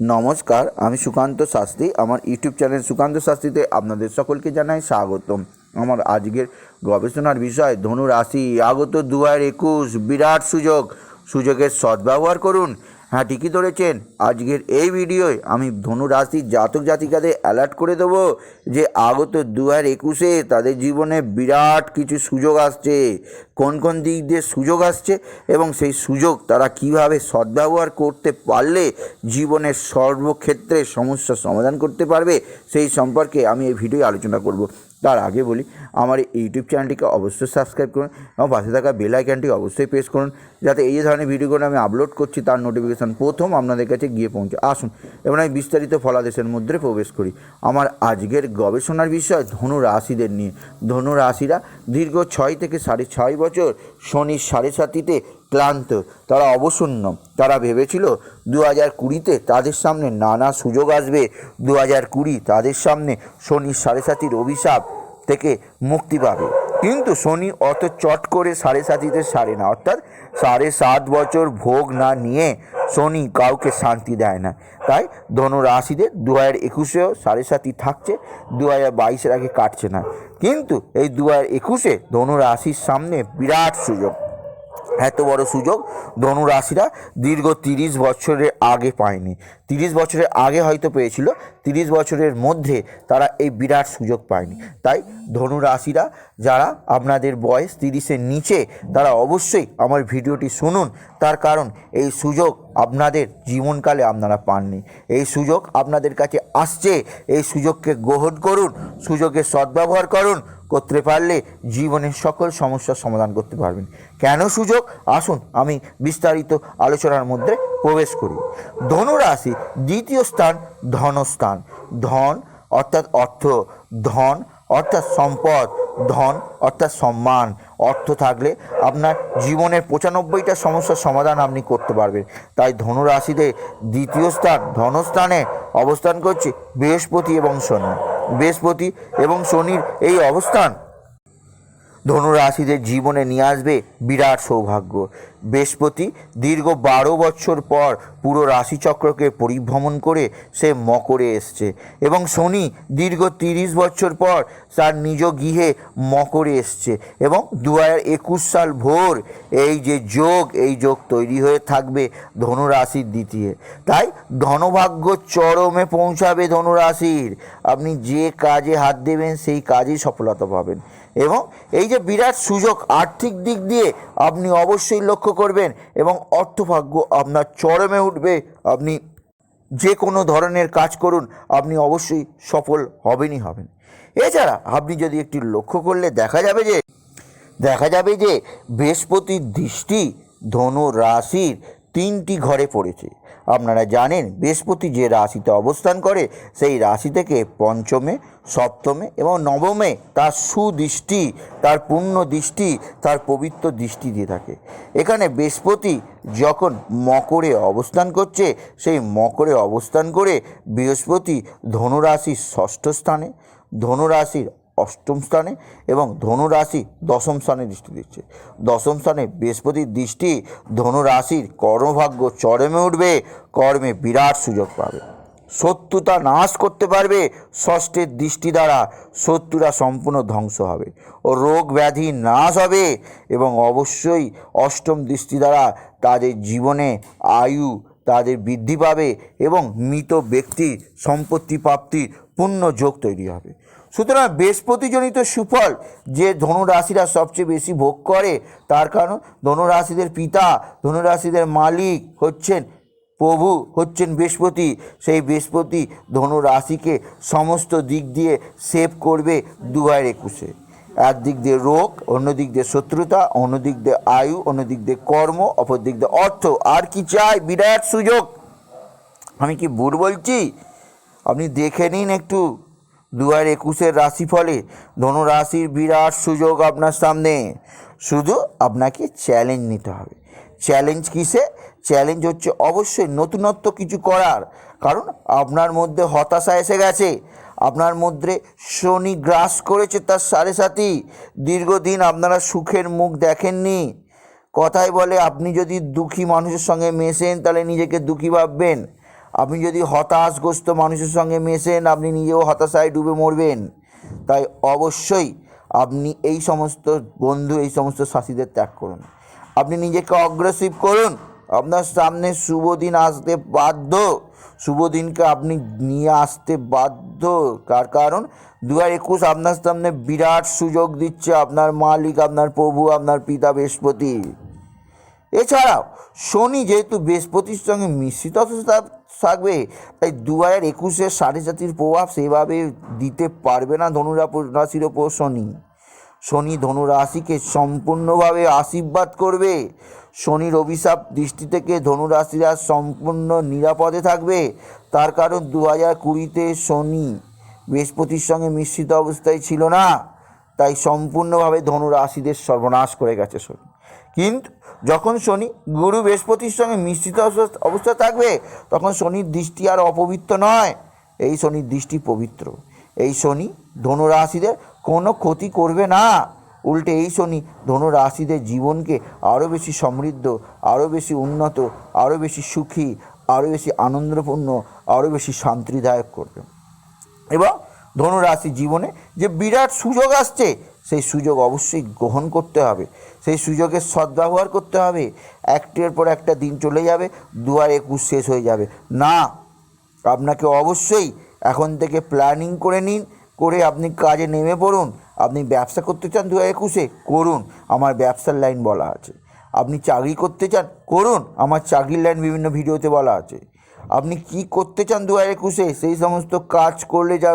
নমস্কার, আমি সুকান্ত শাস্ত্রী। আমার ইউটিউব চ্যানেল সুকান্ত শাস্ত্রীতে আপনাদের সকলকে জানাই স্বাগতম। আমার আজকের গবেষণার বিষয় ধনু রাশি আগত দু হাজার একুশ, বিরাট সুযোগ। সুযোগের সদ্ব্যবহার করুন হ্যাঁ ঠিকই ধরেছেন? আজকের এই ভিডিওয় আমি ধনু রাশির জাতক জাতিকাদের অ্যালার্ট করে দেবো যে আগত দু হাজার একুশে তাদের জীবনে বিরাট কিছু সুযোগ আসছে। কোন কোন দিক দিয়ে সুযোগ আসছে এবং সেই সুযোগ তারা কীভাবে সদ্ব্যবহার করতে পারলে জীবনের সর্বক্ষেত্রে সমস্যার সমাধান করতে পারবে, সেই সম্পর্কে আমি এই ভিডিওয় আলোচনা করব। তার আগে বলি, আমার ইউটিউব চ্যানেলটিকে অবশ্যই সাবস্ক্রাইব করুন এবং পাশে থাকা বেল আইকনটি অবশ্যই প্রেস করুন যাতে এই যে ধরনের ভিডিওগুলো আমি আপলোড করছি, তার নোটিফিকেশান প্রথম আপনাদের কাছে গিয়ে পৌঁছে। আসুন এবং আমি বিস্তারিত ফলাদেশের মধ্যে প্রবেশ করি। আমার আজকের গবেষণার বিষয় ধনু রাশিদের নিয়ে। ধনু রাশিরা দীর্ঘ ছয় থেকে সাড়ে ছয় বছর শনির সাড়ে সাতিতে ক্লান্ত। তারা অবসন্ন। তারা ভেবেছিল দু হাজার কুড়িতে তাদের সামনে নানা সুযোগ আসবে। দু হাজার কুড়ি তাদের সামনে শনির সাড়ে সাতির অভিশাপ থেকে মুক্তি পাবে। কিন্তু শনি অত চট করে সাড়ে সাতিতে সারে না। অর্থাৎ সাড়ে সাত বছর ভোগ না নিয়ে শনি কাউকে শান্তি দেয় না। তাই ধনু রাশিদের দু হাজার একুশেও সাড়ে সাতি থাকছে দু হাজার বাইশের আগে কাটছে না। কিন্তু এই দু হাজার একুশে ধনু রাশির সামনে বিরাট সুযোগ। এত বড় সুযোগ ধনুরাশিরা দীর্ঘ তিরিশ বছরের আগে পায়নি। তিরিশ বছরের আগে হয়তো পেয়েছিল, তিরিশ বছরের মধ্যে তারা এই বিরাট সুযোগ পায়নি। তাই ধনুরাশিরা যারা আপনাদের বয়স তিরিশের নিচে, তারা অবশ্যই আমার ভিডিওটি শুনুন। তার কারণ এই সুযোগ আপনাদের জীবনকালে আপনারা পাননি। এই সুযোগ আপনাদের কাছে আসছে, এই সুযোগকে গ্রহণ করুন সুযোগের সদ্ব্যবহার করুন, করতে পারলে জীবনের সকল সমস্যার সমাধান করতে পারবেন। কেন সুযোগ? আসুন আমি বিস্তারিত আলোচনার মধ্যে প্রবেশ করি। ধনুরাশি দ্বিতীয় স্থান ধনস্থান। ধন অর্থাৎ অর্থ। ধন অর্থাৎ সম্পদ। ধন অর্থাৎ সম্মান। অর্থ থাকলে আপনার জীবনের পঁচানব্বইটা সমস্যার সমাধান আপনি করতে পারবেন। তাই ধনুরাশিতে দ্বিতীয় স্থান ধনস্থানে অবস্থান করছে বৃহস্পতি এবং শনি। বৃহস্পতি এবং শনির এই অবস্থান ধনুরাশিদের জীবনে নিয়ে আসবে বিরাট সৌভাগ্য। বৃহস্পতি দীর্ঘ বারো বছর পর পুরো রাশিচক্রকে পরিভ্রমণ করে সে মকরে এসছে এবং শনি দীর্ঘ তিরিশ বছর পর তার নিজ গৃহে মকরে এসছে এবং দু একুশ সাল ভোর এই যে যোগ, এই যোগ তৈরি হয়ে থাকবে ধনুরাশির দ্বিতীয়। তাই ধনভাগ্য চরমে পৌঁছাবে ধনুরাশির। আপনি যে কাজে হাত দেবেন সেই কাজেই সফলতা পাবেন। এবং এই যে বিরাট সুযোগ আর্থিক দিক দিয়ে আপনি অবশ্যই লক্ষ্য করবেন এবং অর্থভাগ্য আপনার চরমে উঠবে। আপনি যে কোনো ধরনের কাজ করুন, আপনি অবশ্যই সফল হবেনই হবেন। এছাড়া আপনি যদি একটি লক্ষ্য করলে দেখা যাবে যে, দেখা যাবে যে বৃহস্পতির দৃষ্টি ধনু রাশির তিনটি ঘরে পড়েছে। আপনারা জানেন, বৃহস্পতি যে রাশিতে অবস্থান করে, সেই রাশি থেকে পঞ্চমে, সপ্তমে এবং নবমে তার সুদৃষ্টি, তার পূর্ণ দৃষ্টি, তার পবিত্র দৃষ্টি দিয়ে থাকে। এখানে বৃহস্পতি যখন মকরে অবস্থান করছে, সেই মকরে অবস্থান করে বৃহস্পতি ধনুরাশির ষষ্ঠ স্থানে, ধনুরাশির অষ্টম স্থানে এবং ধনুরাশি দশম স্থানে দৃষ্টি দিচ্ছে। দশম স্থানে বৃহস্পতির দৃষ্টি, ধনুরাশির কর্মভাগ্য চরমে উঠবে, কর্মে বিরাট সুযোগ পাবে। শত্রুতা নাশ করতে পারবে ষষ্ঠের দৃষ্টি দ্বারা, শত্রুরা সম্পূর্ণ ধ্বংস হবে ও রোগ ব্যাধি নাশ হবে এবং অবশ্যই অষ্টম দৃষ্টি দ্বারা তাদের জীবনে আয়ু তাদের বৃদ্ধি পাবে এবং মৃত ব্যক্তির সম্পত্তি প্রাপ্তির পূর্ণ যোগ তৈরি হবে। সুতরাং বৃহস্পতিজনিত সুফল যে ধনুরাশিরা সবচেয়ে বেশি ভোগ করে, তার কারণ ধনুরাশিদের পিতা, ধনুরাশিদের মালিক হচ্ছেন প্রভু, হচ্ছেন বৃহস্পতি। সেই বৃহস্পতি ধনু রাশিকে সমস্ত দিক দিয়ে সেভ করবে দু হাজার একুশে। একদিক দিয়ে রোগ অন্য দিক দিয়ে শত্রুতা অন্য দিক দিয়ে আয়ু অন্য দিক দিয়ে কর্ম অপর দিক দিয়ে অর্থ। আর কি চাই? বিরাট সুযোগ। আমি কি ভুল বলছি? আপনি দেখে নিন একটু। দু হাজার একুশের রাশিফলে ধনু রাশির বিরাট সুযোগ আপনার সামনে। শুধু আপনাকে চ্যালেঞ্জ নিতে হবে। চ্যালেঞ্জ কিসে? চ্যালেঞ্জ হচ্ছে অবশ্যই নতুনত্ব কিছু করার। কারণ আপনার মধ্যে হতাশা এসে গেছে। আপনার মধ্যে শনি গ্রাস করেছে তার সাড়ে সাথী। দীর্ঘদিন আপনারা সুখের মুখ দেখেননি। কথায় বলে আপনি যদি দুঃখী মানুষের সঙ্গে মেশেন, তাহলে নিজেকে দুঃখী ভাববেন। আপনি যদি হতাশগ্রস্ত মানুষের সঙ্গে মেশেন, আপনি নিজেও হতাশায় ডুবে মরবেন। তাই অবশ্যই আপনি এই সমস্ত বন্ধু, এই সমস্ত সাথীদের ত্যাগ করুন। আপনি নিজেকে অগ্রেসিভ করুন। আপনার সামনে শুভ দিন আসতে বাধ্য। শুভ দিনকে আপনি নিয়ে আসতে বাধ্য। কার কারণ? দু হাজার একুশ আপনার সামনে বিরাট সুযোগ দিচ্ছে আপনার মালিক, আপনার প্রভু, আপনার পিতা বৃহস্পতি। এছাড়াও, শনি যেহেতু বৃহস্পতির সঙ্গে মিশ্রিত থাকবে, তাই দু হাজার একুশের সাড়ে সাতির প্রভাব সেভাবে দিতে পারবে না ধনুরা রাশির ওপর শনি। শনি ধনু রাশিকে সম্পূর্ণভাবে আশীর্বাদ করবে। শনির অভিশাপ দৃষ্টি থেকে ধনু রাশিরা সম্পূর্ণ নিরাপদে থাকবে। তার কারণ দু হাজার কুড়িতে শনি বৃহস্পতির সঙ্গে মিশ্রিত অবস্থায় ছিল না, তাই সম্পূর্ণভাবে ধনু রাশিদের সর্বনাশ করে গেছে শনি। কিন্তু যখন শনি গুরু বৃহস্পতির সঙ্গে মিশ্রিত অবস্থা- থাকবে, তখন শনির দৃষ্টি আর অপবিত্র নয়। এই শনির দৃষ্টি পবিত্র। এই শনি ধনু রাশিদের কোনো ক্ষতি করবে না। উল্টে এই শনি ধনু রাশিদের জীবনকে আরও বেশি সমৃদ্ধ, আরও বেশি উন্নত, আরও বেশি সুখী, আরও বেশি আনন্দপূর্ণ, আরও বেশি শান্তিদায়ক করবে। এবং ধনুরাশি জীবনে যে বিরাট সুযোগ আসছে সেই সুযোগ অবশ্যই গ্রহণ করতে হবে। সেই সুযোগের সদ্ব্যবহার করতে হবে। একটার পর একটা দিন চলে যাবে দু আর একুশ শেষ হয়ে যাবে। না, আপনাকে অবশ্যই এখন থেকে প্ল্যানিং করে নিন, করে আপনি কাজে নেমে পড়ুন। আপনি ব্যবসা করতে চান দু একুশে, করুন। আমার ব্যবসার লাইন বলা আছে। আপনি চাকরি করতে চান, করুন। আমার চাকরির লাইন বিভিন্ন ভিডিওতে বলা আছে। আপনি কি করতে চান দু হাজার একুশে? সেই সমস্ত কাজ করলে যা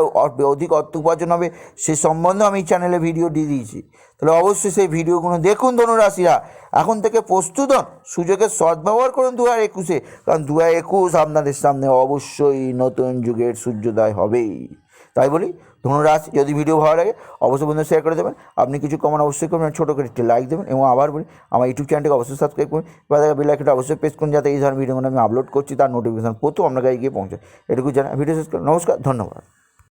অধিক অর্থ উপার্জন হবে, সে সম্বন্ধে আমি চ্যানেলে ভিডিও দিয়ে দিয়েছি। তাহলে অবশ্যই সেই ভিডিওগুলো দেখুন ধনুরাশিরা। এখন থেকে প্রস্তুত হন সুযোগের সদ্ব্যবহার করুন দু হাজার একুশে। কারণ দু হাজার একুশ আপনাদের সামনে অবশ্যই নতুন যুগের সূর্যোদয় হবেই। তাই বলি ধনুরাশি যদি ভিডিও ভালো লাগে, অবশ্যই বন্ধু শেয়ার করে দেবেন। আপনি কিছু কমান অবশ্যই করবেন ছোটো করে একটি লাইক দেবেন এবং আবার বলি, আমার ইউটিউব চ্যানেলটিকে অবশ্যই সাবস্ক্রাইব করুন বা বেল আইকনটা অবশ্যই প্রেস করুন, যাতে এই ধরনের ভিডিওগুলো আমি আপলোড করছি, তার নোটিফিকেশান প্রথম আপনার কাছে গিয়ে পৌঁছায়। এটুকু জানা ভিডিও শেষ করুন নমস্কার, ধন্যবাদ।